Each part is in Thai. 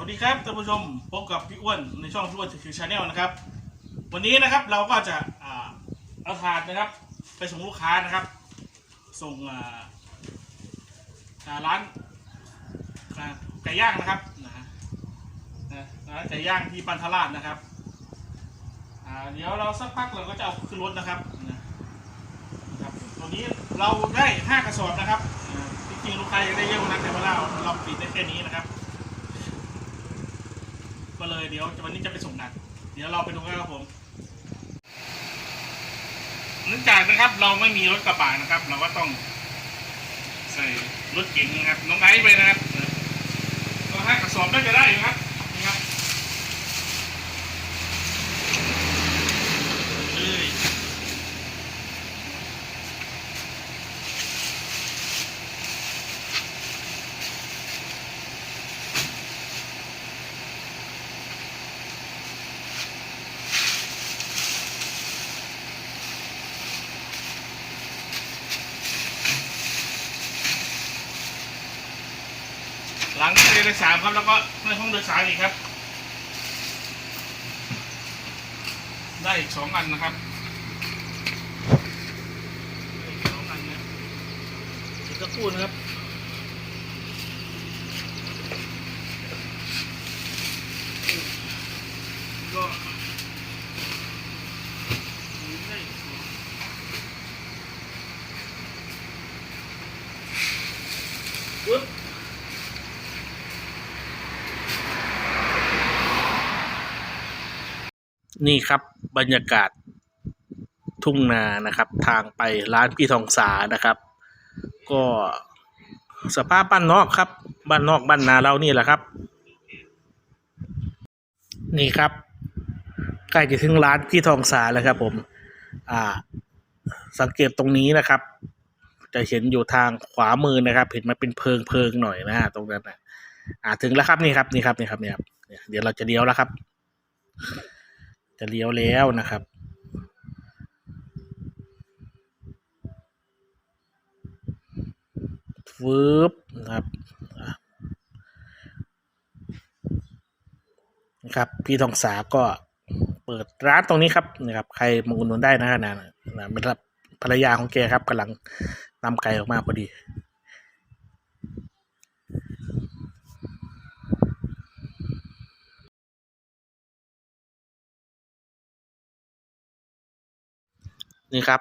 วัสดีครับท่านผู้ชมพบกับพี่อ้วนในช่องพี่อ้วนถือชาแนลนะครับ วันนี้นะครับเราก็จะอาเอาถาดนะครับ ไปส่งลูกค้านะครับ ส่งร้านไก่ย่างนะครับนะร้านไก่ย่างที่ปันทราชนะครับเดี๋ยวเราสักพักเราก็จะเอาขึ้นรถนะครับนะครับตัวนี้เราได้ห้ากระสอบนะครับจริงๆลูกค้าอยากได้เยอะกว่านั้นแต่ว่าเราเราปิดได้แค่นี้นะครับ ก็เลยเดี๋ยววันนี้จะไปส่งหนัก เดี๋ยวเราไปดูกันครับผมเนื่องจากนะครับเราไม่มีรถกระบะนะครับ เราก็ต้องใส่รถเก๋งนะครับน้องไอซ์ไปนะครับก็ห้ากระสอบน่าจะได้อยู่ครับนี่ครับเลย หลังเรือสามครับ แล้วก็ในห้องโดยสารอีกครับ ได้อีกสองอันนะครับได้อีกสองอันนะเดี๋ยวสักครู่นะครับก็ได้อีกสองปึ๊บ นี่ครับบรรยากาศทุ่งนานะครับ ทางไปร้านพี่ทองสานะครับ ก็สภาพบ้านนอกครับ บ้านนอกบ้านนาเรานี่แหละครับ นี่ครับใกล้จะถึงร้านพี่ทองสาแล้วครับ ผม อ่า สังเกตตรงนี้นะครับ จะเห็นอยู่ทางขวามือนะครับ เห็นมันเป็นเพิงเพิงหน่อยนะตรงนั้นนะอ่า ถึงแล้วครับนี่ครับนี่ครับนี่ครับนี่ครับเนี่ยเดี๋ยวเราจะเลี้ยวแล้วครับ จะเลี้ยวแล้วนะครับฟืบนะครับนะครับพี่ทองสาก็เปิดร้านตรงนี้ครับนะครับ ใครมาอุดหนุนได้นะนะนะเป็นภรรยาของแกครับกำลังนำไก่ออกมาพอดี นี่ครับ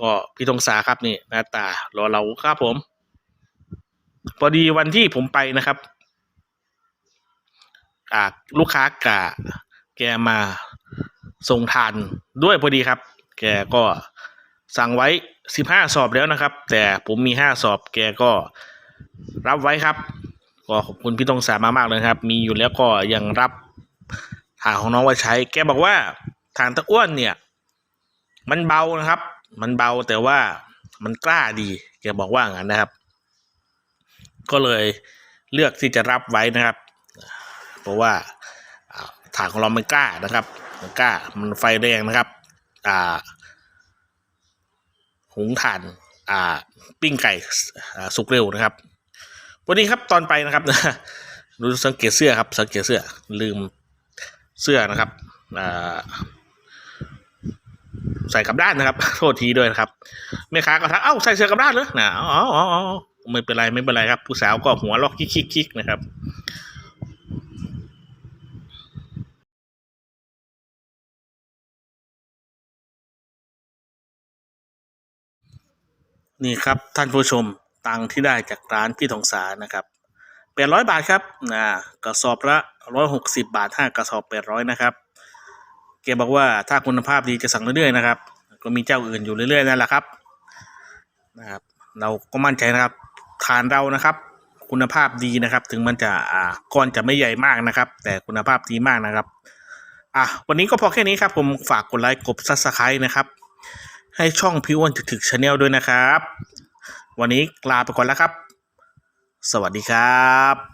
ก็พี่ธงษาครับนี่หน้าตารอเราครับผม พอดีวันที่ผมไปนะครับอ่าลูกค้ากะแกมาส่งทานด้วยพอดีครับ แกก็สั่งไว้สิบห้าสอบแล้วนะครับ แต่ผมมีห้าสอบแกก็รับไว้ครับ ก็ขอบคุณพี่ธงษามามากเลยครับ มีอยู่แล้วก็ยังรับทาของน้องไว้ใช้ แกบอกว่าทางตะอ้วนเนี่ย มันเบานะครับ มันเบาแต่ว่ามันกล้าดีแกบอกว่างั้นนะครับ ก็เลยเลือกที่จะรับไว้นะครับ เพราะว่าอ่าฐานของเรามันกล้านะครับ มันกล้า มันไฟแรงนะครับ อ่า หุงถ่าน อ่า ปิ้งไก่สุกเร็วนะครับ วันนี้ครับตอนไปนะครับดูสังเกตเสื้อครับ สังเกตเสื้อลืมเสื้อนะครับ อ่า ใส่กลับด้านนะครับ โทษทีด้วยนะครับแม่ค้าก็ทักเอ้าใส่เสื้อกลับด้านเหรอนะอ๋ออ๋ออ๋อไม่เป็นไรไม่เป็นไรครับ ผู้สาวก็หัวล็อกคิกคิกนะครับนี่ครับท่านผู้ชมตังที่ได้จากร้านพี่ทองสานะครับแปดร้อยบาทครับนะกระสอบละร้อยหกสิบาทห้ากระสอบแปดร้อยนะครับ แกบอกว่าถ้าคุณภาพดีจะสั่งเรื่อยๆนะครับ ก็มีเจ้าอื่นอยู่เรื่อยๆนั่นแหละครับนะครับ เราก็มั่นใจนะครับทานเรานะครับ คุณภาพดีนะครับ ถึงมันจะอ่าก้อนจะไม่ใหญ่มากนะครับ แต่คุณภาพดีมากนะครับอะวันนี้ก็พอแค่นี้ครับ ผมฝากกดไลค์กดซับสไครต์นะครับ ให้ช่องพี่อ้วนถึกชาแนลด้วยนะครับ วันนี้ลาไปก่อนแล้วครับ สวัสดีครับ